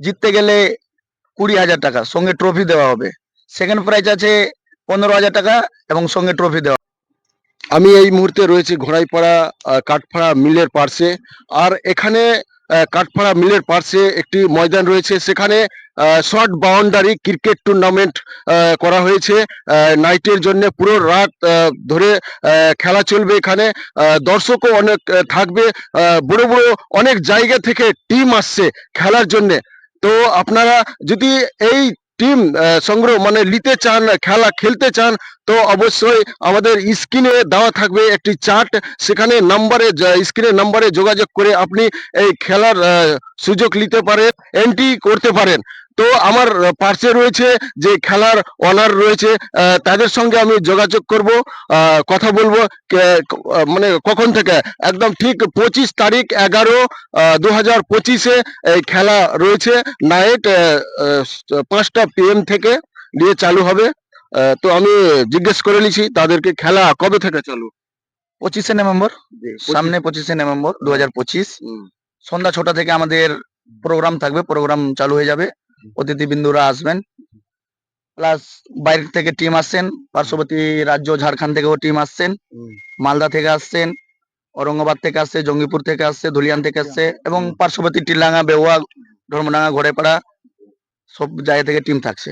জিততে গেলে কুড়ি হাজার টাকা সঙ্গে ট্রফি দেওয়া হবে। সেকেন্ড প্রাইজ আছে পনেরো হাজার টাকা এবং সঙ্গে ট্রফি দেওয়া আমি এই মুহূর্তে রয়েছি ঘোড়াইপাড়া আহ, কাঠপাড়া মিলের পার্শ্বে। আর এখানে আহ, কাঠপাড়া মিলের পার্শ্বে একটি ময়দান রয়েছে। সেখানে শর্ট বাউন্ডারি ক্রিকেট টুর্নামেন্ট করা হয়েছে। নাইটের জন্য পুরো রাত ধরে খেলা চলবে এখানে। দর্শকও অনেক থাকবে। বড় বড় অনেক জায়গা থেকে টিম আসছে খেলার জন্য। তো আপনারা যদি এই টিম সংগ্রহ মানে নিতে চান, খেলা খেলতে চান, তো অবশ্যই আমাদের স্ক্রিনে দেওয়া থাকবে একটি চার্ট সেখানে নাম্বারে স্ক্রিনের নাম্বারে যোগাযোগ করে আপনি এই খেলার সুযোগ নিতে পারেন এন্ট্রি করতে পারেন। তো আমার পার্শ্বে রয়েছে যে খেলার অনার রয়েছে তাদের সঙ্গে আমি যোগাযোগ করব কথা বলব মানে কখন থেকে? একদম ঠিক পঁচিশ তারিখ এগারো দু হাজার পঁচিশে এই খেলা রয়েছে নাইট পাঁচটা পিএম থেকে দিয়ে চালু হবে। তো আমি জিজ্ঞেস করে নিছি তাদেরকে খেলা কবে থেকে চালু? পঁচিশে নভেম্বর সামনে পঁচিশে নভেম্বর দু হাজার পঁচিশ সন্ধ্যা ছটা থেকে আমাদের প্রোগ্রাম থাকবে প্রোগ্রাম চালু হয়ে যাবে। অতিথি বিন্দুরা আসবেন। প্লাস বাইরে থেকে টিম আসছেন। পার্শ্ববর্তী রাজ্য ঝাড়খণ্ড থেকেও টিম আসছেন। মালদা থেকে আসছেন। ঔরঙ্গাবাদ থেকে আসছে জঙ্গিপুর থেকে আসছে ধুলিয়ান থেকে আসছে এবং পার্শ্ববর্তী টিলাঙ্গা বেওয়া ধর্মডাঙ্গা ঘোড়েপাড়া সব জায়গা থেকে টিম থাকছে।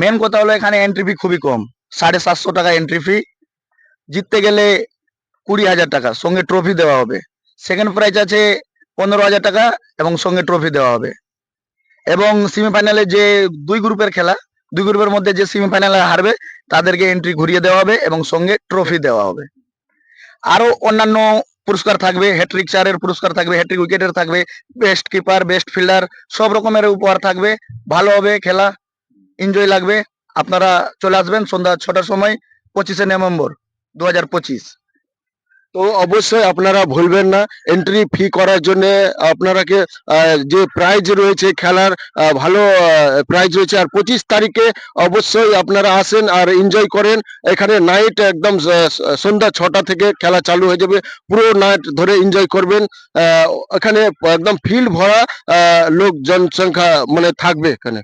মেন কথা হলো এখানে এন্ট্রি ফি খুবই কম। সাড়ে সাতশো টাকা এন্ট্রি ফি জিততে গেলে কুড়ি হাজার টাকা। সঙ্গে ট্রফি দেওয়া হবে। সেকেন্ড প্রাইজ আছে পনেরো হাজার টাকা এবং সঙ্গে ট্রফি দেওয়া হবে। এবং সেমিফাইনালে যে দুই গ্রুপের খেলা, দুই গ্রুপের মধ্যে যে সেমিফাইনালে হারবে, তাদেরকে এন্ট্রি ঘুরিয়ে দেওয়া হবে এবং সঙ্গে ট্রফি দেওয়া হবে। আরও অন্যান্য পুরস্কার থাকবে হ্যাট্রিক চারের পুরস্কার থাকবে হ্যাট্রিক উইকেটের থাকবে বেস্ট কিপার বেস্ট ফিল্ডার সব রকমের উপহার থাকবে। ভালো হবে খেলা এনজয় লাগবে। আপনারা চলে আসবেন সন্ধ্যা ছটার সময়, পঁচিশে নভেম্বর দু হাজার পঁচিশ। তো অবশ্যই আপনারা ভুলবেন না। এন্ট্রি ফি করার জন্য আপনারাকে যে প্রাইজ রয়েছে খেলার ভালো প্রাইজ রয়েছে আর পঁচিশ তারিখে অবশ্যই আপনারা আসেন আর এনজয় করেন। এখানে নাইট একদম সন্ধ্যা ছটা থেকে খেলা চালু হয়ে যাবে। পুরো নাইট ধরে এনজয় করবেন। এখানে একদম ফিল্ড ভরা লোক জনসংখ্যা মানে থাকবে এখানে।